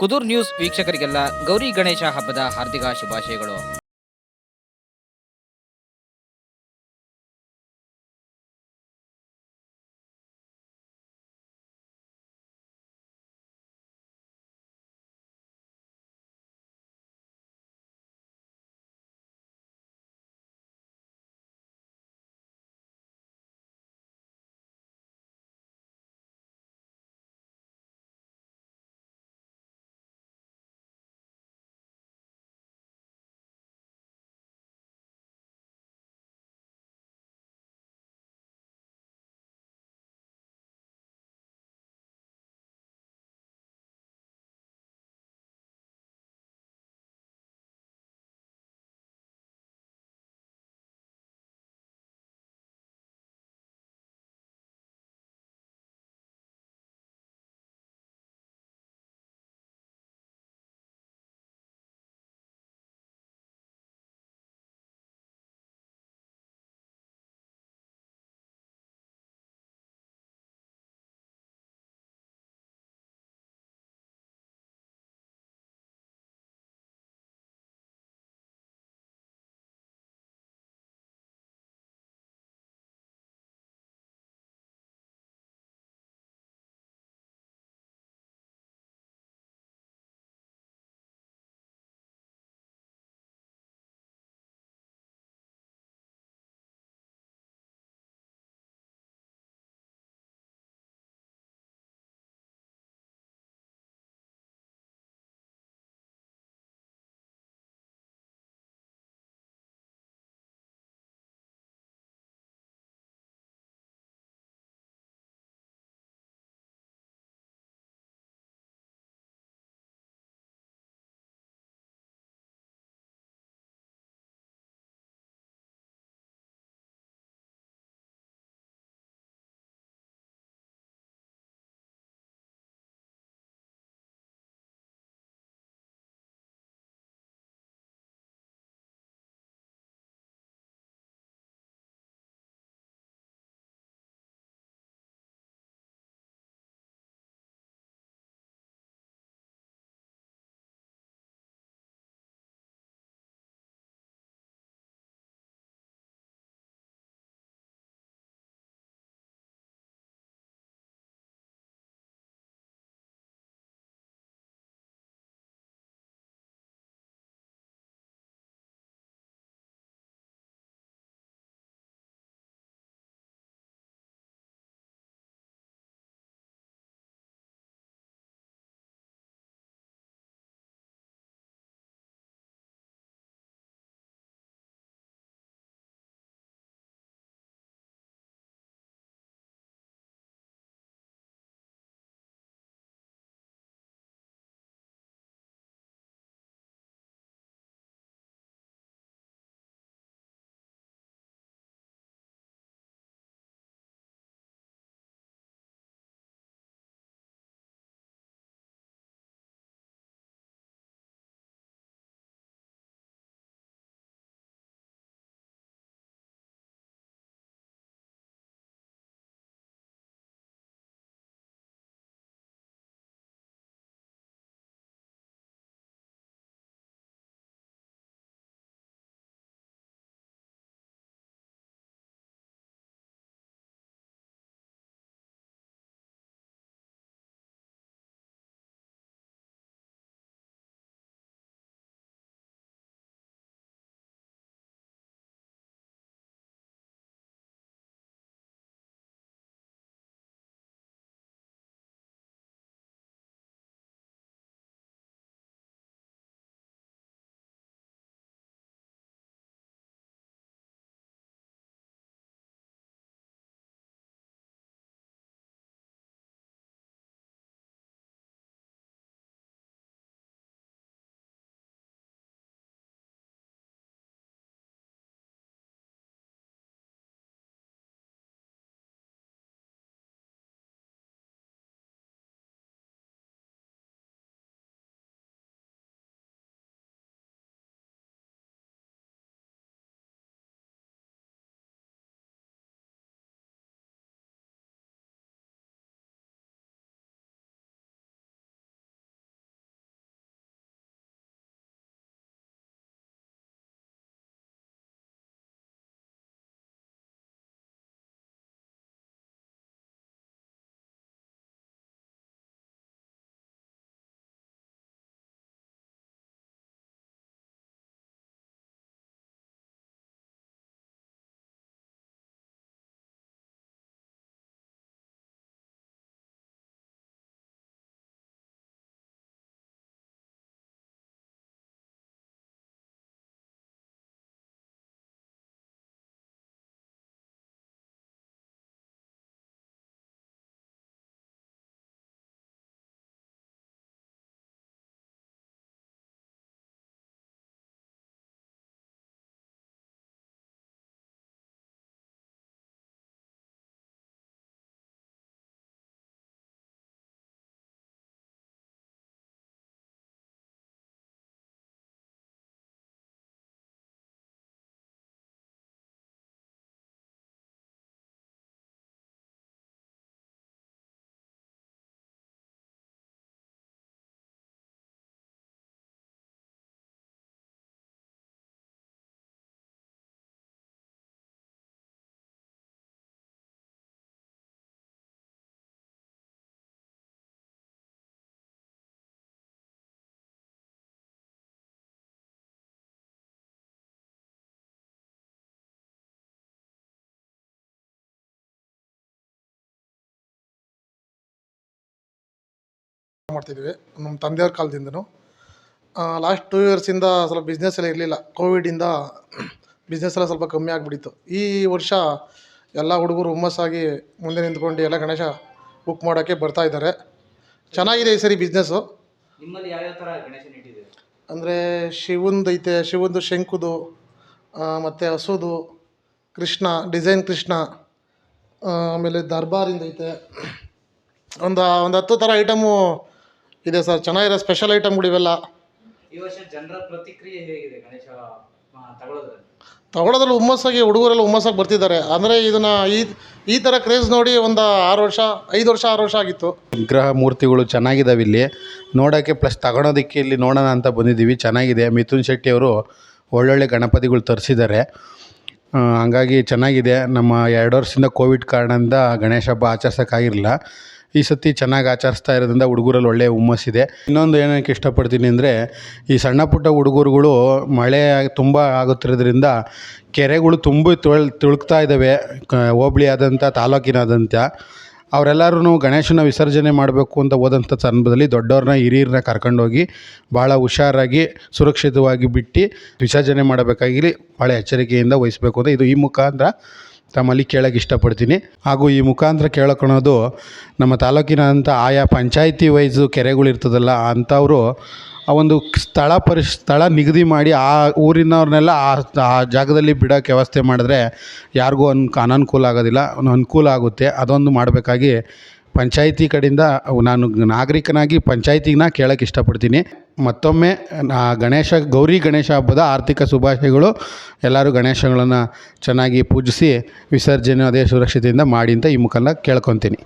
Kudur news ವೀಕ್ಷಕರಿಗೆಲ್ಲ ಗೌರಿ ಗಣೇಶ ಹಬ್ಬದ ಹಾರ್ದಿಕ ಶುಭಾಶಯಗಳು. ಮಾಡ್ತಿದ್ವಿ ನಮ್ಮ ತಂದೆಯವ್ರ ಕಾಲದಿಂದನೂ. ಲಾಸ್ಟ್ ಟೂ ಇಯರ್ಸಿಂದ ಸ್ವಲ್ಪ ಬಿಸ್ನೆಸ್ ಎಲ್ಲ ಇರಲಿಲ್ಲ. ಕೋವಿಡಿಂದ ಬಿಸ್ನೆಸ್ ಎಲ್ಲ ಸ್ವಲ್ಪ ಕಮ್ಮಿ ಆಗಿಬಿಟ್ಟಿತ್ತು. ಈ ವರ್ಷ ಎಲ್ಲ ಹುಡುಗರು ಹುಮ್ಮಸ್ಸಾಗಿ ಮುಂದೆ ನಿಂತ್ಕೊಂಡು ಎಲ್ಲ ಗಣೇಶ ಬುಕ್ ಮಾಡೋಕ್ಕೆ ಬರ್ತಾ ಇದ್ದಾರೆ. ಚೆನ್ನಾಗಿದೆ ಈ ಸರಿ ಬಿಸ್ನೆಸ್ಸು ನಿಮ್ಮಲ್ಲಿ ಯಾವ್ಯಾವ ಥರ ಗಣೇಶನ ಇಟ್ಟಿದ್ದೀರಿ ಅಂದರೆ ಶಿವಂದು ಐತೆ ಶಿವಂದು ಶಂಕುದು ಮತ್ತು ಹಸುದು ಕೃಷ್ಣ ಡಿಸೈನ್ ಕೃಷ್ಣ ಆಮೇಲೆ ದರ್ಬಾರಿಂದ ಐತೆ. ಒಂದು ಒಂದು ಹತ್ತು ಥರ ಐಟಮು ಇದೆ ಸರ್ ಚೆನ್ನಾಗಿರೋ ಸ್ಪೆಷಲ್ ಐಟಮ್ಗಳು ಇವೆಲ್ಲ. ಈ ವರ್ಷ ಜನರ ಪ್ರತಿಕ್ರಿಯೆ ಹೇಗಿದೆ ಗಣೇಶ ತಗೊಳ್ಳೋದ್ರಲ್ಲಿ ತಗೊಳ್ಳೋದ್ರಲ್ಲಿ ಹುಮ್ಮಸ್ಸಾಗಿ ಹುಡುಗರೆಲ್ಲ ಹುಮ್ಮಸ್ಸಾಗಿ ಬರ್ತಿದ್ದಾರೆ. ಅಂದರೆ ಇದನ್ನು ಈ ಈ ಥರ ಕ್ರೇಜ್ ನೋಡಿ ಒಂದು ಆರು ವರ್ಷ ಐದು ವರ್ಷ ಆರು ವರ್ಷ ಆಗಿತ್ತು. ವಿಗ್ರಹ ಮೂರ್ತಿಗಳು ಚೆನ್ನಾಗಿದ್ದಾವೆ ಇಲ್ಲಿ. ನೋಡೋಕ್ಕೆ ಪ್ಲಸ್ ತಗೊಳೋದಕ್ಕೆ ಇಲ್ಲಿ ನೋಡೋಣ ಅಂತ ಬಂದಿದ್ದೀವಿ. ಚೆನ್ನಾಗಿದೆ. ಮಿಥುನ್ ಶೆಟ್ಟಿ ಅವರು ಒಳ್ಳೊಳ್ಳೆ ಗಣಪತಿಗಳು ತರಿಸಿದ್ದಾರೆ. ಹಂಗಾಗಿ ಚೆನ್ನಾಗಿದೆ. ನಮ್ಮ ಎರಡು ವರ್ಷದಿಂದ ಕೋವಿಡ್ ಕಾರಣದಿಂದ ಗಣೇಶ ಹಬ್ಬ ಆಚರ್ಸೋಕ್ಕಾಗಿರಲಿಲ್ಲ. ಈ ಸತಿ ಚೆನ್ನಾಗಿ ಆಚರಿಸ್ತಾ ಇರೋದ್ರಿಂದ ಹುಡುಗರಲ್ಲಿ ಒಳ್ಳೆಯ ಹುಮ್ಮಸ್ಸಿದೆ ಇನ್ನೊಂದು ಏನಕ್ಕೆ ಇಷ್ಟಪಡ್ತೀನಿ ಅಂದರೆ, ಈ ಸಣ್ಣ ಪುಟ್ಟ ಹುಡುಗರುಗಳು ಮಳೆ ತುಂಬ ಆಗುತ್ತಿರೋದ್ರಿಂದ ಕೆರೆಗಳು ತುಂಬ ತೊಳ್, ತುಳುಕ್ತಾ ಇದ್ದಾವೆ ಕ, ಹೋಬ್ಳಿ ಆದಂಥ ತಾಲೂಕಿನಾದಂಥ ಅವರೆಲ್ಲರೂ ಗಣೇಶನ ವಿಸರ್ಜನೆ ಮಾಡಬೇಕು ಅಂತ ಹೋದಂಥ ಸಂದರ್ಭದಲ್ಲಿ ದೊಡ್ಡವ್ರನ್ನ, ಹಿರಿಯರನ್ನ ಕರ್ಕೊಂಡೋಗಿ ಭಾಳ ಹುಷಾರಾಗಿ, ಸುರಕ್ಷಿತವಾಗಿ ಬಿಟ್ಟು ವಿಸರ್ಜನೆ ಮಾಡಬೇಕಾಗಿ ಭಾಳ ಎಚ್ಚರಿಕೆಯಿಂದ ವಹಿಸಬೇಕು ಅಂತ ಇದು ಈ ಮುಖಾಂತರ ತಮ್ಮಲ್ಲಿ ಕೇಳೋಕ್ಕೆ ಇಷ್ಟಪಡ್ತೀನಿ. ಹಾಗೂ ಈ ಮುಖಾಂತರ ಕೇಳೋಕೊಳೋದು ನಮ್ಮ ತಾಲೂಕಿನಂಥ ಆಯಾ ಪಂಚಾಯಿತಿ ವೈಸು ಕೆರೆಗಳಿರ್ತದಲ್ಲ, ಅಂಥವರು ಆ ಒಂದು ಸ್ಥಳ ಪರಿ, ಸ್ಥಳ ನಿಗದಿ ಮಾಡಿ ಆ ಊರಿನವ್ರನ್ನೆಲ್ಲ ಆ ಆ ಜಾಗದಲ್ಲಿ ಬಿಡೋಕ್ಕೆ ವ್ಯವಸ್ಥೆ ಮಾಡಿದ್ರೆ ಯಾರಿಗೂ ಅನ್, ಅನನುಕೂಲ ಆಗೋದಿಲ್ಲ ಅನುಕೂಲ ಆಗುತ್ತೆ. ಅದೊಂದು ಮಾಡಬೇಕಾಗಿ ಪಂಚಾಯಿತಿ ಕಡೆಯಿಂದ ನಾನು ನಾಗರಿಕನಾಗಿ ಪಂಚಾಯಿತಿನ ಕೇಳೋಕ್ಕೆ ಇಷ್ಟಪಡ್ತೀನಿ. ಮತ್ತೊಮ್ಮೆ ನಾ ಗಣೇಶ, ಗೌರಿ ಗಣೇಶ ಹಬ್ಬದ ಆರ್ಥಿಕ ಶುಭಾಶಯಗಳು. ಎಲ್ಲರೂ ಗಣೇಶಗಳನ್ನು ಚೆನ್ನಾಗಿ ಪೂಜಿಸಿ ವಿಸರ್ಜನೆ ಅದೇ ಸುರಕ್ಷತೆಯಿಂದ ಮಾಡಿ ಅಂತ ಈ ಮುಖಾಂತರ ಕೇಳ್ಕೊತೀನಿ.